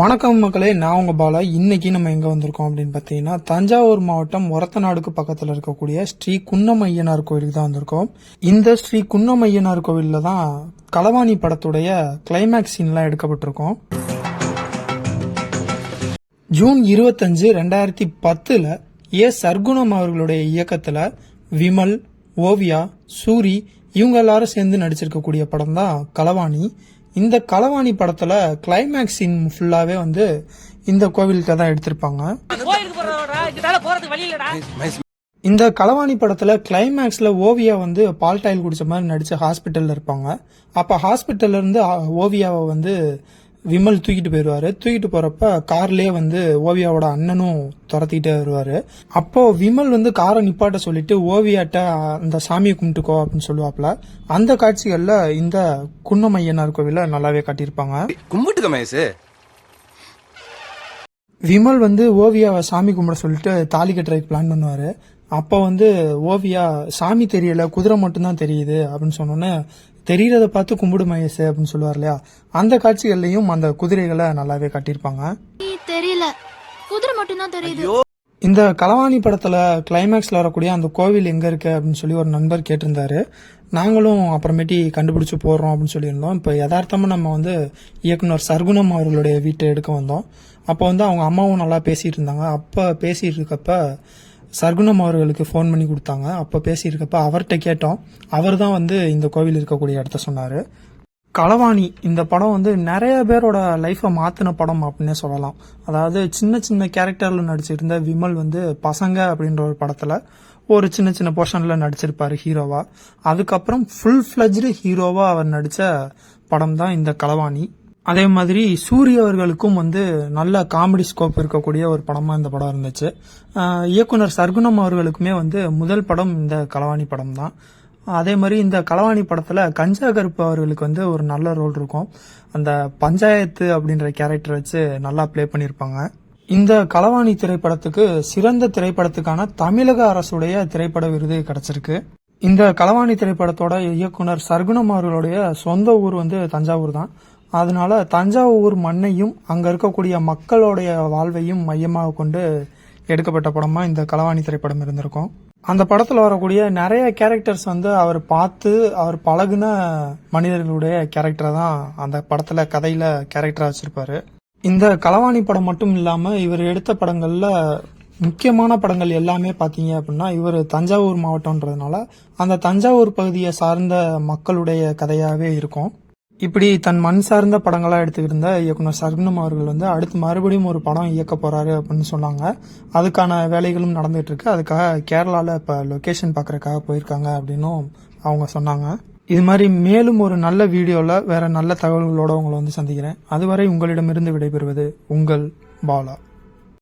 வணக்கம் மக்களே நான் உங்க பாலா. இன்னைக்கு நம்ம எங்க வந்திருக்கோம் அப்படின்னு பார்த்தீங்கன்னா தஞ்சாவூர் மாவட்டம் ஒரத்தநாடுக்கு பக்கத்தில் இருக்கக்கூடிய ஸ்ரீ குன்னமையனார் கோயிலுக்கு தான் வந்திருக்கோம். இந்த ஸ்ரீ குன்னமையனார் கோவில்ல தான் களவாணி படத்துடைய கிளைமேக்ஸ் சீன்லாம் எடுக்கப்பட்டிருக்கோம். ஜூன் இருபத்தஞ்சு ரெண்டாயிரத்தி பத்துல ஏ. சர்க்குணம் அவர்களுடைய இயக்கத்துல விமல் ஓவியா சூரி இவங்க எல்லாரும் சேர்ந்து நடிச்சிருக்கக்கூடிய படம் தான் களவாணி. இந்த களவாணி படத்துல கிளைமேக்ஸ் சீன் ஃபுல்லாவே வந்து இந்த கோவிலுக்கு தான் எடுத்திருப்பாங்க. இந்த களவாணி படத்துல கிளைமேக்ஸ்ல ஓவியா வந்து பால் டாயில் குடிச்ச மாதிரி நடிச்சு ஹாஸ்பிட்டல்ல இருப்பாங்க. அப்ப ஹாஸ்பிட்டல்ல இருந்து ஓவியாவை வந்து விமல் தூக்கிட்டு போயிடுவாரு தூக்கிட்டு போறப்ப கார்லயே வந்து ஓவியாவோட அண்ணனும் துரத்திக்கிட்டே வருவாரு. அப்போ விமல் வந்து காரை நிப்பாட்ட சொல்லிட்டு ஓவியாட்ட அந்த சாமியை கும்பிட்டுக்கோ அப்படின்னு சொல்லுவாப்ல. அந்த காட்சிகள்ல இந்த குன்னமையனார் கோவில நல்லாவே காட்டியிருப்பாங்க. கும்பிட்டுக்க மகேஷ். விமல் வந்து ஓவியாவை சாமி கும்பிட சொல்லிட்டு தாலி கட்டுறதுக்கு பிளான் பண்ணுவாரு. அப்போ வந்து ஓவியா சாமி தெரியல குதிரை மட்டும்தான் தெரியுது அப்படின்னு சொன்னோன்னே தெரியறத பார்த்து கும்பிடு மகேஷ் அப்படின்னு சொல்லுவார் இல்லையா? அந்த காட்சிகள்லையும் அந்த குதிரைகளை நல்லாவே காட்டியிருப்பாங்க. தெரியல. குதிரை மட்டும்தான் தெரியுது. இந்த களவாணி படத்துல கிளைமேக்ஸ்ல வரக்கூடிய அந்த கோவில் எங்க இருக்கு அப்படின்னு சொல்லி ஒரு நண்பர் கேட்டிருந்தாரு. நாங்களும் அப்புறமேட்டி கண்டுபிடிச்சு போடுறோம் அப்படின்னு சொல்லியிருந்தோம். இப்போ யதார்த்தமா நம்ம வந்து இயக்குனர் சர்க்குணம் அவர்களுடைய வீட்டை எடுக்க வந்தோம். அப்போ வந்து அவங்க அம்மாவும் நல்லா பேசிட்டு இருந்தாங்க. அப்போ பேசிட்டு இருக்கப்ப சர்க்குணம் அவர்களுக்கு ஃபோன் பண்ணி கொடுத்தாங்க. அப்போ பேசியிருக்கப்ப அவர்கிட்ட கேட்டோம். அவர் தான் வந்து இந்த கோவில் இருக்கக்கூடிய இடத்த சொன்னாரு. களவாணி இந்த படம் வந்து நிறைய பேரோட லைஃப்பை மாத்தின படம் அப்படின்னே சொல்லலாம். அதாவது சின்ன சின்ன கேரக்டர்ல நடிச்சிருந்த விமல் வந்து பசங்க அப்படின்ற ஒரு படத்துல ஒரு சின்ன சின்ன போர்ஷன்ல நடிச்சிருப்பாரு ஹீரோவா அதுக்கப்புறம் ஃபுல் ஃபிளஜ்டு ஹீரோவா அவர் நடிச்ச படம் தான் இந்த களவாணி. அதே மாதிரி சூரிய அவர்களுக்கும் வந்து நல்ல காமெடி ஸ்கோப் இருக்கக்கூடிய ஒரு படமாக இந்த படம் இருந்துச்சு. இயக்குனர் சர்க்குணம் அவர்களுக்குமே வந்து முதல் படம் இந்த களவாணி படம் தான் அதே மாதிரி இந்த களவாணி படத்தில் கஞ்சா கருப்பு அவர்களுக்கு வந்து ஒரு நல்ல ரோல் இருக்கும். அந்த பஞ்சாயத்து அப்படின்ற கேரக்டர் வச்சு நல்லா ப்ளே பண்ணியிருப்பாங்க இந்த களவாணி திரைப்படத்துக்கு சிறந்த திரைப்படத்துக்கான தமிழக அரசுடைய திரைப்பட விருது கிடைச்சிருக்கு. இந்த களவாணி திரைப்படத்தோட இயக்குனர் சர்க்குணம் அவர்களுடைய சொந்த ஊர் வந்து தஞ்சாவூர் தான் அதனால தஞ்சாவூர் மண்ணையும் அங்கே இருக்கக்கூடிய மக்களுடைய வாழ்வையும் மையமாக கொண்டு எடுக்கப்பட்ட படமாக இந்த களவாணி திரைப்படம் இருந்திருக்கும். அந்த படத்தில் வரக்கூடிய நிறைய கேரக்டர்ஸ் வந்து அவர் பார்த்து அவர் பழகுன மனிதர்களுடைய கேரக்டரை தான் அந்த படத்தில் கதையில் கேரக்டராக வச்சுருப்பாரு. இந்த களவாணி படம் மட்டும் இல்லாமல் இவர் எடுத்த படங்களில் முக்கியமான படங்கள் எல்லாமே பார்த்தீங்க அப்படின்னா இவர் தஞ்சாவூர் மாவட்டம்ன்றதுனால அந்த தஞ்சாவூர் பகுதியை சார்ந்த மக்களுடைய கதையாகவே இருக்கும். இப்படி தன் மண் சார்ந்த படங்களாக எடுத்துக்கிருந்த இயக்குனர் சர்க்னம் அவர்கள் வந்து அடுத்து மறுபடியும் ஒரு படம் இயக்க போகிறாரு அப்படின்னு சொன்னாங்க. அதுக்கான வேலைகளும் நடந்துட்டு இருக்கு. அதுக்காக கேரளாவில் இப்போ லொக்கேஷன் பார்க்குறக்காக போயிருக்காங்க அப்படின்னும் அவங்க சொன்னாங்க. இது மாதிரி மேலும் ஒரு நல்ல வீடியோவில் வேற நல்ல தகவல்களோட உங்களை வந்து சந்திக்கிறேன். அதுவரை உங்களிடமிருந்து விடைபெறுவது உங்கள் பாலா.